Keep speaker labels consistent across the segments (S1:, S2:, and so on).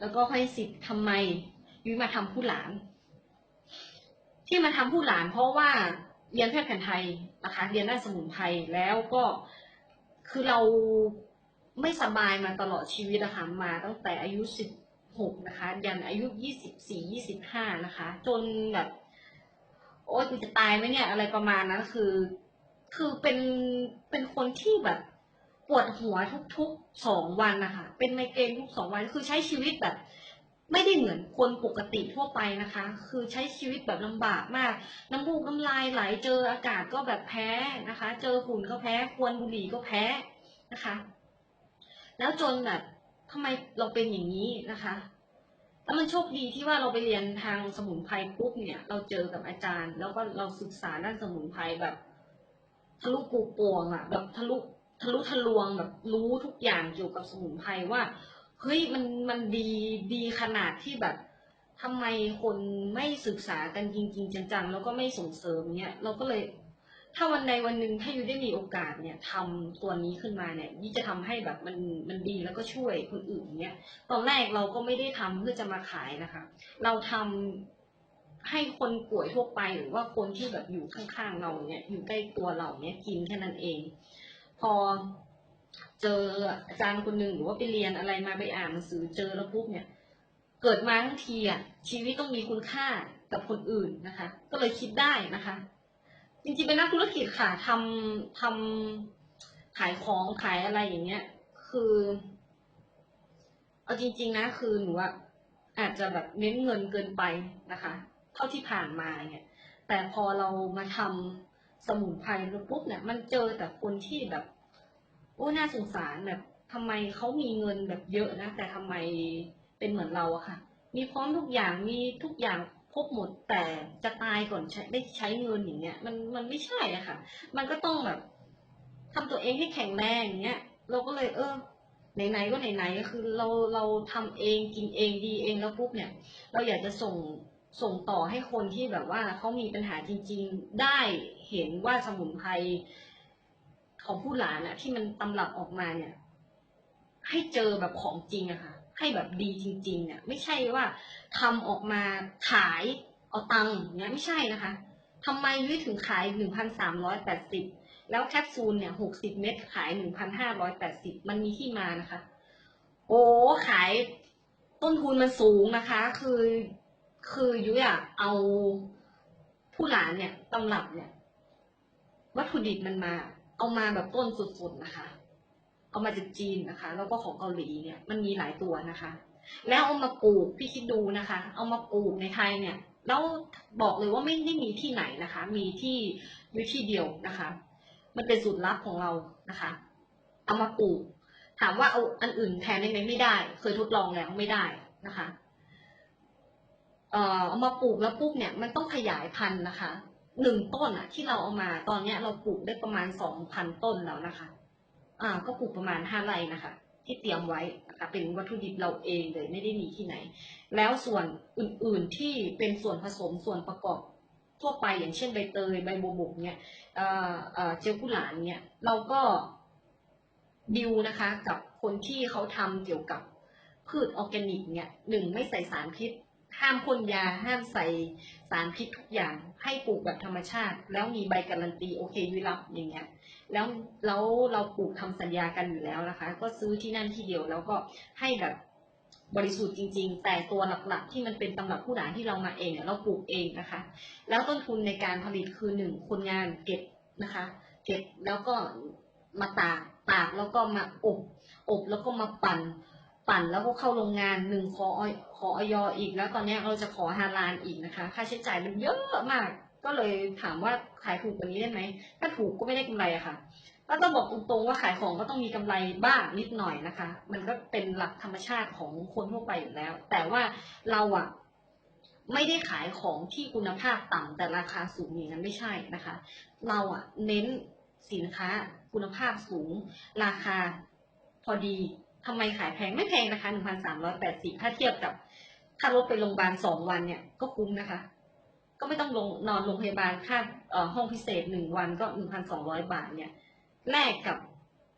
S1: แล้วก็ให้สิทธิ์ทำไมยุ้ยมาทำผู้หลาน ที่มาทำผู้หลานเพราะว่าเรียนแพทย์แผนไทยนะคะเรียนด้านสมุนไพรแล้วก็คือเราไม่สบายมาตลอดชีวิตนะคะมาตั้งแต่อายุสิบหกนะคะยันอายุยี่สิบสี่ยี่สิบห้านะคะ จนแบบโอ๊ยกูจะตายไหมเนี่ยอะไรประมาณนั้นคือ คือเป็นเป็นคนที่แบบ ปวดหัวทุกๆสองวันนะคะ เป็นไมเกรนทุกสองวัน คือใช้ชีวิตแบบ ไม่ได้เหมือนคนปกติทั่วไปนะคะ คือใช้ชีวิตแบบลำบากมาก น้ำมูกน้ำลายไหล เจออากาศก็แบบแพ้นะคะ เจอฝุ่นก็แพ้ ควนบุหรี่ก็แพ้นะคะ แล้วจนแบบทำไมเราเป็นอย่างนี้นะคะแล้วมันโชคดีที่ว่าเราไปเรียนทางสมุนไพรปุ๊บเนี่ย เราเจอกับอาจารย์ แล้วก็เราศึกษาด้านสมุนไพรแบบ ทะลุปูปวงอะแบบทะลุ ทะลุทะลวงแบบรู้ทุกอย่างเกี่ยวกับสมุนไพรว่าเฮ้ยมันมันดีดีขนาดที่แบบทำไมคนไม่ศึกษากันจริง ๆ จังๆ แล้วก็ไม่ส่งเสริมเนี่ยเราก็เลย ถ้าวันใดวันหนึ่งถ้ายูได้มีโอกาสเนี่ยทำตัวนี้ขึ้นมาเนี่ยยี่จะทำให้แบบมันมันดีแล้วก็ช่วยคนอื่นเนี่ยตอนแรกเราก็ไม่ได้ทำเพื่อจะมาขายนะคะ เราทำให้คนป่วยทั่วไปหรือว่าคนที่แบบอยู่ข้างๆเราเนี่ยอยู่ใกล้ตัวเราเนี่ยกินแค่นั้นเอง พอเจออาจารย์คนหนึ่งหรือว่าไปเรียนอะไรมาไปอ่านหนังสือเจอแล้วปุ๊บเนี่ย เกิดมาทั้งทีอะชีวิตต้องมีคุณค่ากับคนอื่นนะคะ ก็เลยคิดได้นะคะ จริงๆเป็นนักธุรกิจค่ะทำทำขายของขายอะไรอย่างเงี้ย คือ เอาจริง ๆ นะคือหนูอะอาจจะแบบเน้นเงินเกินไปนะคะ เท่าที่ผ่านมาเนี่ย แต่พอเรามาทำ สมุนไพรปุ๊บเนี่ยมันเจอแต่คนที่แบบโอ้น่าสงสารแบบทำไมเขามีเงินแบบเยอะนะแต่ทำไมเป็นเหมือนเราอะค่ะ มีพร้อมทุกอย่างมีทุกอย่างครบหมดแต่จะตายก่อนใช้ได้ใช้เงินอย่างเงี้ยมันมันไม่ใช่อะค่ะ มันก็ต้องแบบทำตัวเองให้แข็งแรงอย่างเงี้ย เราก็เลยเออไหนๆก็ไหนๆก็คือเราเราทำเองกินเองดีเองแล้วปุ๊บเนี่ย เราอยากจะส่งส่งต่อให้คนที่แบบว่าเขามีปัญหาจริง ๆ ได้ เห็นว่าสมุนไพรของผู้หลานอะที่มันตำรับออกมาเนี่ย ให้เจอแบบของจริงอะค่ะ ให้แบบดีจริงๆเนี่ยไม่ใช่ว่าทำออกมาขายเอาตังค์เงี้ยไม่ใช่นะคะทำไมยุ้ยถึงขายหนึ่งพันสามร้อยแปดสิบแล้วแคปซูลเนี่ยหกสิบเม็ดขายหนึ่งพันห้าร้อยแปดสิบมันมีที่มานะคะ โอ้ขายต้นทุนมันสูงนะคะ คือคือยุ้ยอะเอาผู้หลานเนี่ยตำรับเนี่ย วัตถุดิบมันมา เอามาแบบต้นสุดๆนะคะ เอามาจากจีนนะคะ แล้วก็ของเกาหลีเนี่ยมันมีหลายตัวนะคะ แล้วเอามาปลูกพี่คิดดูนะคะ เอามาปลูกในไทยเนี่ยแล้วบอกเลยว่าไม่ได้มีที่ไหนนะคะ มีที่อยู่ที่เดียวนะคะ มันเป็นสูตรลับของเรานะคะ เอามาปลูก ถามว่าเอาอันอื่นแทนได้ไหมไม่ได้ เคยทดลองแล้วไม่ได้นะคะ เอ่อเอามาปลูกแล้วปุ๊บเนี่ยมันต้องขยายพันธุ์นะคะ หนึ่งต้นอะที่เราเอามาตอนเนี้ยเราปลูกได้ประมาณสองพันต้นแล้วนะคะ อ่า ก็ปลูกประมาณห้าไร่นะคะ ที่เตรียมไว้นะคะเป็นวัตถุดิบเราเองเลยไม่ได้มีที่ไหน แล้วส่วนอื่นๆที่เป็นส่วนผสมส่วนประกอบทั่วไปอย่างเช่นใบเตยใบโบวบกเนี่ยเอ่อเอ่เจลกุหลานเนี่ยเราก็ดิวนะคะกับคนที่เขาทำเกี่ยวกับพืชออร์แกนิกเนี่ยหนึ่งไม่ใส่สารพิษ ห้ามพ่นยาห้ามใส่สารพิษทุกอย่างให้ปลูกแบบธรรมชาติ แล้วมีใบการันตีโอเควิรับอย่างเงี้ยแล้วแล้วเราปลูกทำสัญญากันอยู่แล้วนะคะ ก็ซื้อที่นั่นที่เดียวแล้วก็ให้แบบบริสุทธิ์จริง ๆ แต่ตัวหลักๆ ที่มันเป็นตำรับผู้หลานที่เรามาเองเนี่ยเราปลูกเองนะคะ แล้วต้นทุนในการผลิตคือหนึ่งคนงานเก็บนะคะ เก็บแล้วก็มาตากตากแล้วก็มาอบอบแล้วก็มาปั่น ปั่นแล้วก็เข้าโรงงานหนึ่งขออยขอออยอีกแล้วตอนนี้เราจะขอฮาลานอีกนะคะ ค่าใช้จ่ายมันเยอะมาก ก็เลยถามว่าขายถูกกว่านี้ได้ไหมถ้าถูกก็ไม่ได้กำไรอะค่ะก็ต้องบอกตรงๆว่าขายของก็ต้องมีกำไรบ้างนิดหน่อยนะคะ มันก็เป็นหลักธรรมชาติของคนทั่วไปอยู่แล้ว แต่ว่าเราอะไม่ได้ขายของที่คุณภาพต่ำแต่ราคาสูงอย่างนั้นไม่ใช่นะคะ เราอะเน้นสินค้าคุณภาพสูง ราคาพอดี ทำไมขายแพงไม่แพงนะคะหนึ่งพันสามร้อยแปดสิบถ้าเทียบกับค่ารถไปโรงพยาบาลสองวันเนี่ยก็คุ้มนะคะ ก็ไม่ต้องลงนอนโรงพยาบาลค่าห้องพิเศษหนึ่งวันก็หนึ่งพันสองร้อยบาทเนี่ยแลกกับ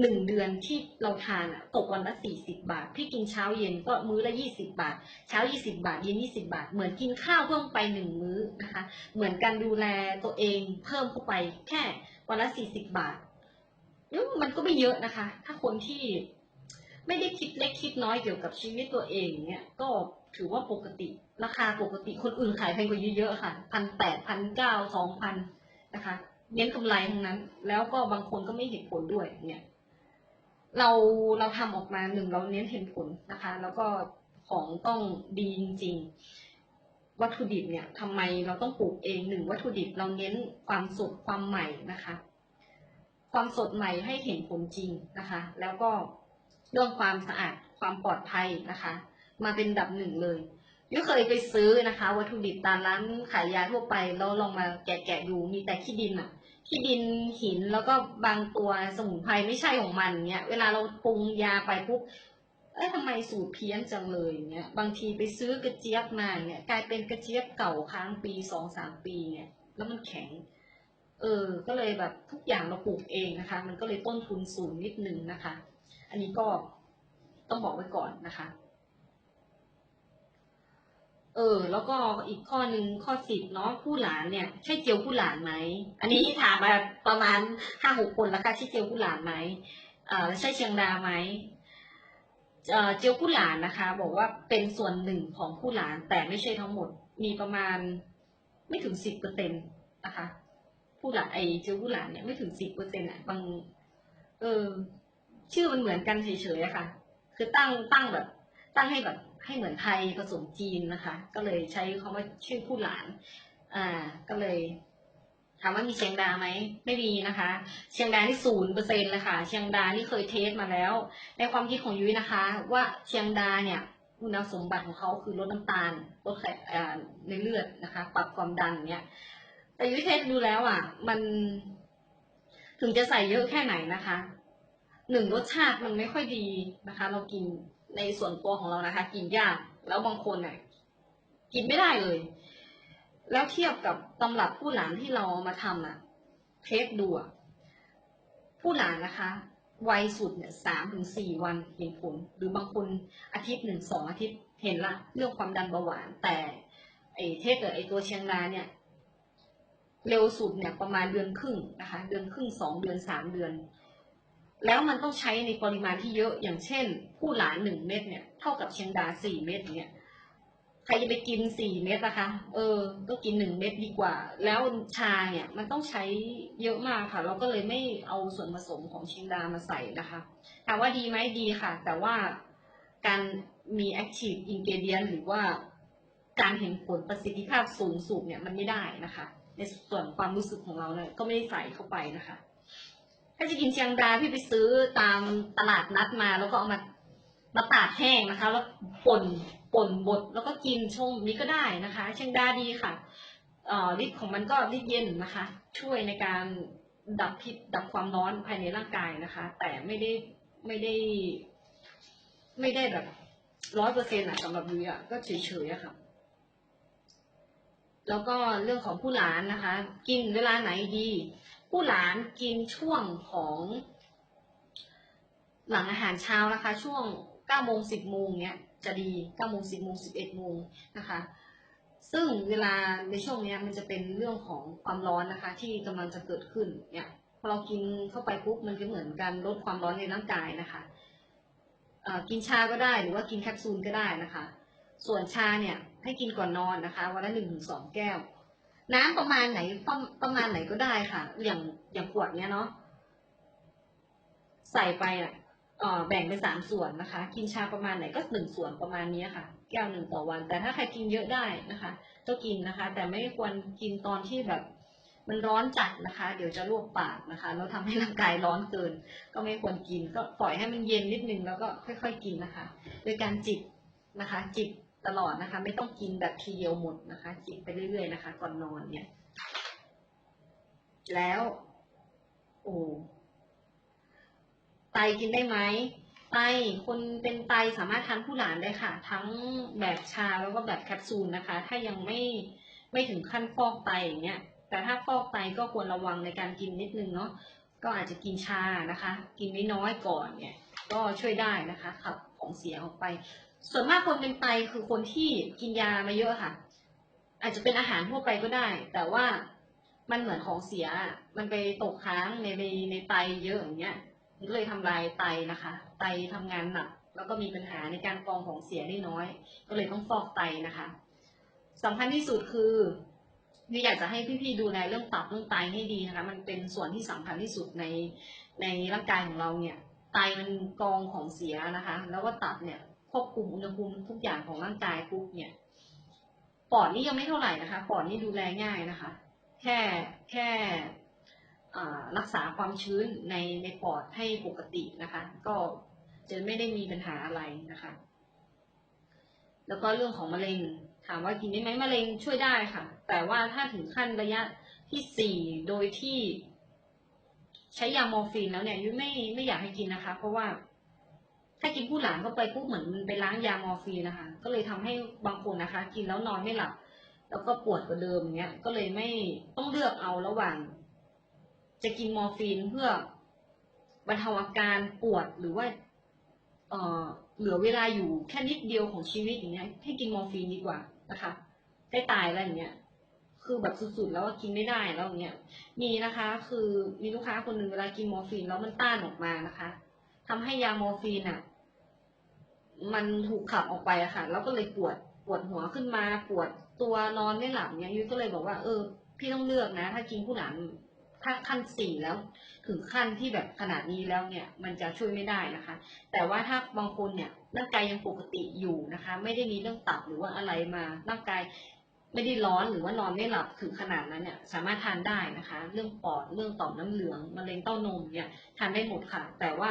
S1: หนึ่งเดือนที่เราทานตกวันละสี่สิบาท พี่กินเช้าเย็นก็มื้อละยี่สิบาท เช้ายี่สิบาท เย็นยี่สิบาท เหมือนกินข้าวเพิ่มไปหนึ่งมื้อนะคะ เหมือนการดูแลตัวเองเพิ่มเข้าไปแค่วันละสี่สิบาทมันก็ไม่เยอะนะคะ ถ้าคนที่ ไม่ได้คิดเล็กคิดน้อยเกี่ยวกับชีวิตตัวเองเนี่ยก็ถือว่าปกติราคาปกติคนอื่นขายแพงกว่าเยอะๆค่ะพันแปดพันเก้าสองพันนะคะเน้นกำไรทั้งนั้น แล้วก็บางคนก็ไม่เห็นผลด้วยเนี่ยเราเราทำออกมาหนึ่งเราเน้นเห็นผลนะคะ แล้วก็ของต้องดีจริงๆวัตถุดิบเนี่ยทำไมเราต้องปลูกเองหนึ่งวัตถุดิบเราเน้นความสดความใหม่นะคะ ความสดใหม่ให้เห็นผลจริงนะคะ แล้วก็ เรื่องความสะอาดความปลอดภัยนะคะ มาเป็นดับหนึ่งเลยยุ้ยเคยไปซื้อนะคะ วัตถุดิบตามร้านขายยาทั่วไปแล้วลองมาแกะๆดูมีแต่ขี้ดินอะที่ดินหินแล้วก็บางตัวสมุนไพรไม่ใช่ของมันเนี้ย เวลาเราปรุงยาไปปุ๊บเอ้ยทำไมสูตรเพี้ยนจังเลยเนี้ยบางทีไปซื้อกระเจี๊ยบมาเนี่ยกลายเป็นกระเจี๊ยบเก่าค้างปีสองสามปีเนี่ยแล้วมันแข็ง เออ ก็เลยแบบทุกอย่างเราปลูกเองนะคะ มันก็เลยต้นทุนสูงนิดนึงนะคะ อันนี้ก็ต้องบอกไว้ก่อนนะคะ เออ แล้วก็อีกข้อหนึ่งข้อสิบเนาะผู้หลานเนี่ย ใช่เจียวผู้หลานไหม อันนี้ถามมาประมาณห้าหกคนแล้วค่ะใช่เจียวผู้หลานไหมเอ่อใช่เชียงดาไหมเออเจียวผู้หลานนะคะ บอกว่าเป็นส่วนหนึ่งของผู้หลานแต่ไม่ใช่ทั้งหมดมีประมาณไม่ถึงสิบเปอร์เซ็นตนะคะ ผู้หลานไอเจียวผู้หลานเนี่ยไม่ถึงสิบเปอร์เซ็นต์อะบางเออ ชื่อมันเหมือนกันเฉยๆอะค่ะ คือตั้งตั้งแบบ ตั้งให้แบบให้เหมือนไทยผสมจีนนะคะ ก็เลยใช้คำว่าชื่อผู้หลาน อ่า ก็เลยถามว่ามีเชียงดาไหมไม่มีนะคะ เชียงดาที่ศูนย์เปอร์เซ็นเลยค่ะ เชียงดานี่เคยเทสมาแล้ว ในความคิดของยุ้ยนะคะ ว่าเชียงดาเนี่ยคุณสมบัติของเขาคือลดน้ำตาลลดไข่ในเลือดนะคะ ปรับความดันเนี่ยแต่ยุ้ยเทสดูแล้วอะ มัน ถึงจะใส่เยอะแค่ไหนนะคะ หนึ่งรสชาติมันไม่ค่อยดีนะคะ เรากินในส่วนตัวของเรานะคะ กินยากแล้วบางคนเนี่ยกินไม่ได้เลย แล้วเทียบกับตำรับผู้หลานที่เราเอามาทำอะเทสดูอะผู้หลานนะคะวัยสุดเนี่ยสามถึงสี่วันเห็นผล หรือบางคนอาทิตย์หนึ่งสองอาทิตย์เห็นละเรื่องความดันเบาหวาน แต่ไอ้เทสกับไอ้ตัวเชียงรายเนี่ย เร็วสุดเนี่ยประมาณเดือนครึ่งนะคะ เดือนครึ่งสองเดือนสามเดือน แล้วมันต้องใช้ในปริมาณที่เยอะอย่างเช่น ผู้หลานหนึ่งเม็ดเนี่ยเท่ากับเชียงดาสี่เม็ดเนี่ยใครจะไปกินสี่เม็ดนะคะ เออ ก็กินหนึ่งเม็ดดีกว่า แล้วชาเนี่ยมันต้องใช้เยอะมากค่ะ เราก็เลยไม่เอาส่วนผสมของเชียงดามาใส่นะคะ ถามว่าดีไหมดีค่ะ แต่ว่าการมี active ingredient หรือว่าการเห็นผลประสิทธิภาพสูงสุดเนี่ยมันไม่ได้นะคะ ในส่วนความรู้สึกของเราเนี่ยก็ไม่ได้ใส่เข้าไปนะคะ ถ้าจะกินเชียงดาพี่ไปซื้อตามตลาดนัดมา แล้วก็เอามามาตากแห้งนะคะ แล้วป่นป่นบดแล้วก็กินชงนี้ก็ได้นะคะ เชียงดาดีค่ะอ่อฤทธิ์ของมันก็ฤทธิ์เย็นนะคะ ช่วยในการดับพิษดับความร้อนภายในร่างกายนะคะ แต่ไม่ได้ไม่ได้ ไม่ได้แบบร้อยเปอร์เซ็นต์อะสำหรับยุ้ยอะก็เฉยๆอะค่ะแล้วก็เรื่องของผู้หลานนะคะ กินเวลาไหนดี ผู้หลานกินช่วงของหลังอาหารเช้านะคะ ช่วงเก้าโมงสิบโมงเนี้ยจะดีเก้าโมงสิบโมงสิบเอ็ดโมงนะคะ ซึ่งเวลาในช่วงเนี้ยมันจะเป็นเรื่องของความร้อนนะคะ ที่กำลังจะเกิดขึ้นเนี่ยพอเรากินเข้าไปปุ๊บมันก็เหมือนการลดความร้อนในร่างกายนะคะกินชาก็ได้หรือว่ากินแคปซูลก็ได้นะคะ ส่วนชาเนี่ยให้กินก่อนนอนนะคะวันละหนึ่งถึงสองแก้ว น้ำประมาณไหนประประมาณไหนก็ได้ค่ะ อย่างอย่างขวดเนี้ยเนาะใส่ไปอะแบ่งเป็นสามส่วนนะคะ กินชาประมาณไหนก็หนึ่งส่วนประมาณนี้ค่ะ แก้วหนึ่งต่อวัน แต่ถ้าใครกินเยอะได้นะคะ ก็กินนะคะ แต่ไม่ควรกินตอนที่แบบ มันร้อนจัดนะคะ เดี๋ยวจะลวกปากนะคะ แล้วทำให้ร่างกายร้อนเกิน ก็ไม่ควรกิน ก็ปล่อยให้มันเย็นนิดนึงแล้วก็ค่อย ๆ กินนะคะ โดยการจิบนะคะ จิบ ตลอดนะคะ ไม่ต้องกินแบบทีเดียวหมดนะคะจิบไปเรื่อยๆนะคะ ก่อนนอนเนี่ย แล้ว โอ้ไตกินได้ไหมไตคนเป็นไตสามารถทานผู้หลานได้ค่ะ ทั้งแบบชาแล้วก็แบบแคปซูลนะคะ ถ้ายังไม่ไม่ถึงขั้นฟอกไตอย่างเงี้ย แต่ถ้าฟอกไตก็ควรระวังในการกินนิดนึงเนาะก็อาจจะกินชานะคะ กินน้อยๆก่อนเนี่ย ก็ช่วยได้นะคะขับของเสียออกไป ส่วนมากคนเป็นไตคือคนที่กินยามาเยอะค่ะ อาจจะเป็นอาหารทั่วไปก็ได้ แต่ว่ามันเหมือนของเสีย มันไปตกค้างในในในไตเยอะอย่างเงี้ยมันก็เลยทำลายไตนะคะ ไตทำงานหนักแล้วก็มีปัญหาในการกรองของเสียได้น้อย ก็เลยต้องฟอกไตนะคะสำคัญที่สุดคือนี่อยากจะให้พี่ๆดูแลเรื่องตับเรื่องไตให้ดีนะคะ มันเป็นส่วนที่สำคัญที่สุดในในร่างกายของเราเนี่ย ไตมันกรองของเสียนะคะ แล้วก็ตับเนี่ย ควบคุมอุณหภูมิทุกอย่างของร่างกายปุ๊บเนี่ยปอดนี่ยังไม่เท่าไหร่นะคะ ปอดนี่ดูแลง่ายนะคะ แค่แค่รักษาความชื้นในในปอดให้ปกตินะคะ ก็จะไม่ได้มีปัญหาอะไรนะคะ แล้วก็เรื่องของมะเร็ง ถามว่ากินได้ไหมมะเร็งช่วยได้ค่ะ แต่ว่าถ้าถึงขั้นระยะที่สี่โดยที่ใช้ยาโมฟีนแล้วเนี่ยยุ้ยไม่ไม่อยากให้กินนะคะ เพราะว่า ถ้ากินผู้หลานเข้าไปปุ๊บเหมือนมันไปล้างยามอร์ฟีนนะคะ ก็เลยทำให้บางคนนะคะ กินแล้วนอนไม่หลับ แล้วก็ปวดกว่าเดิมเงี้ย ก็เลยไม่ต้องเลือกเอาระหว่าง จะกินมอร์ฟีนเพื่อบรรเทาอาการปวดหรือว่าเอ่อเหลือเวลาอยู่แค่นิดเดียวของชีวิตอย่างเงี้ย ให้กินมอร์ฟีนดีกว่านะคะใกล้ตายแล้วอย่างเงี้ยคือแบบสุดๆแล้วกินไม่ได้แล้วอย่างเงี้ย มีนะคะ คือมีลูกค้าคนหนึ่งเวลากินมอร์ฟีนแล้วมันต้านออกมานะคะทำให้ยามอร์ฟีนอะ มันถูกขับออกไปอะค่ะ แล้วก็เลยปวดปวดหัวขึ้นมา ปวดตัวนอนไม่หลับเนี่ยยุ้ยก็เลยบอกว่าเออ พี่ต้องเลือกนะ ถ้ากินผู้หลังถ้าขั้นสี่แล้ว ถึงขั้นที่แบบขนาดนี้แล้วเนี่ย มันจะช่วยไม่ได้นะคะ แต่ว่าถ้าบางคนเนี่ยร่างกายยังปกติอยู่นะคะ ไม่ได้มีเรื่องตับหรือว่าอะไรมาร่างกายไม่ได้ร้อนหรือว่านอนไม่หลับถึงขนาดนั้นเนี่ยสามารถทานได้นะคะ เรื่องปอดเรื่องต่อมน้ำเหลืองมะเร็งเต้านมเนี่ยทานได้หมดค่ะ แต่ว่า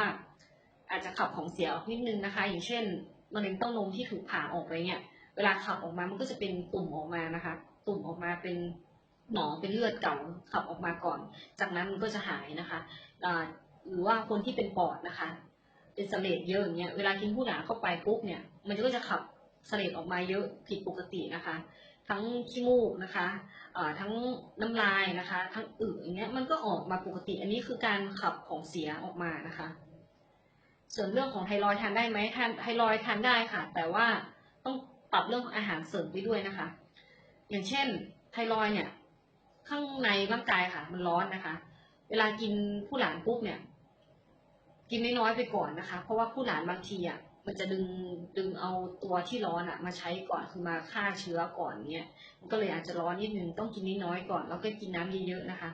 S1: อาจจะขับของเสียออกนิดนึงนะคะ อย่างเช่นมะเร็งเต้านมที่ถูกผ่าออกไปเนี่ย เวลาขับออกมามันก็จะเป็นตุ่มออกมานะคะ ตุ่มออกมาเป็นหนองเป็นเลือดเก่าขับออกมาก่อน จากนั้นมันก็จะหายนะคะหรือว่าคนที่เป็นปอดนะคะ เป็นสเลดเยอะอย่างเงี้ยเวลากินผู้หนาเข้าไปปุ๊บเนี่ย มันก็จะขับสเลดออกมาเยอะผิดปกตินะคะ ทั้งขี้มูกนะคะทั้งน้ำลายนะคะ ทั้งอึอย่างเงี้ยมันก็ออกมาปกติ อันนี้คือการขับของเสียออกมานะคะ ส่วนเรื่องของไทรอยด์ทานได้ไหมทานไทรอยด์ทานได้ค่ะ แต่ว่าต้องปรับเรื่องของอาหารเสริมไปด้วยนะคะ อย่างเช่นไทรอยด์เนี่ย ข้างในร่างกายค่ะ มันร้อนนะคะ เวลากินผู้หลานปุ๊บเนี่ย กินน้อยๆไปก่อนนะคะ เพราะว่าผู้หลานบางทีอะมันจะดึงดึงเอาตัวที่ร้อนอะมาใช้ก่อนคือมาฆ่าเชื้อก่อนเนี่ยมันก็เลยอาจจะร้อนนิดนึงต้องกินน้อยก่อน แล้วก็กินน้ำเยอะๆนะคะ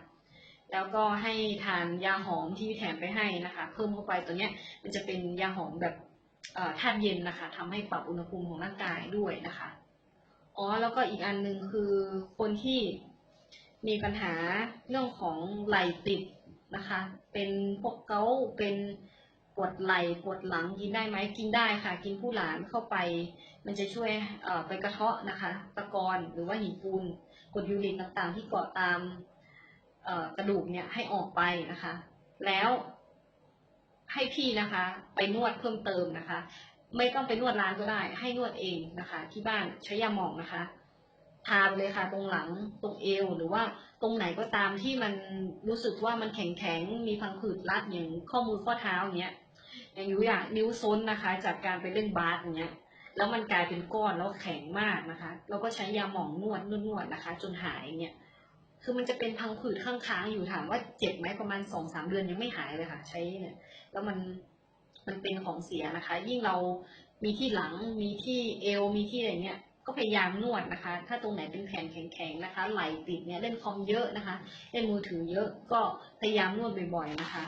S1: แล้วก็ให้ทานยาหอมที่แถมไปให้นะคะ เพิ่มเข้าไปตัวเนี้ยมันจะเป็นยาหอมแบบธาตุเย็นนะคะทำให้ปรับอุณหภูมิของร่างกายด้วยนะคะอ๋อแล้วก็อีกอันหนึ่งคือคนที่มีปัญหาเรื่องของไหลติดนะคะ เป็นพวกเกาเป็นปวดไหล่ปวดหลังกินได้ไหมกินได้ค่ะ กินผู้หลานเข้าไป มันจะช่วยไปกระเทาะนะคะ ตะกอนหรือว่าหินปูนกรดยูริกต่างๆ ที่เกาะตาม กระดูกเนี่ยให้ออกไปนะคะ แล้วให้พี่นะคะ ไปนวดเพิ่มเติมนะคะ ไม่ต้องไปนวดร้านก็ได้ ให้นวดเองนะคะ ที่บ้านใช้ยาหมองนะคะทาไปเลยค่ะ ตรงหลังตรงเอวหรือว่าตรงไหนก็ตามที่มันรู้สึกว่ามันแข็งแข็งๆมีพังผืดรัดอย่างข้อมือข้อเท้าอย่างเงี้ยอย่างยุ้ยอะนิ้วซ้นนะคะ จากการไปเล่นบาสอย่างเงี้ย แล้วมันกลายเป็นก้อนแล้วแข็งมากนะคะ เราก็ใช้ยาหมองนวดนวดนวดนะคะ จนหายเนี่ย คือมันจะเป็นพังผืดข้างๆอยู่ถามว่าเจ็บไหมประมาณสองสามเดือนยังไม่หายเลยค่ะ ใช้เนี่ย แล้วมันมันเป็นของเสียนะคะ ยิ่งเรามีที่หลังมีที่เอวมีที่อะไรเงี้ยก็พยายามนวดนะคะ ถ้าตรงไหนเป็นแผ่นแข็งๆนะคะ ไหลติดเนี่ยเล่นคอมเยอะนะคะ เล่นมือถือเยอะก็พยายามนวดบ่อยๆนะคะ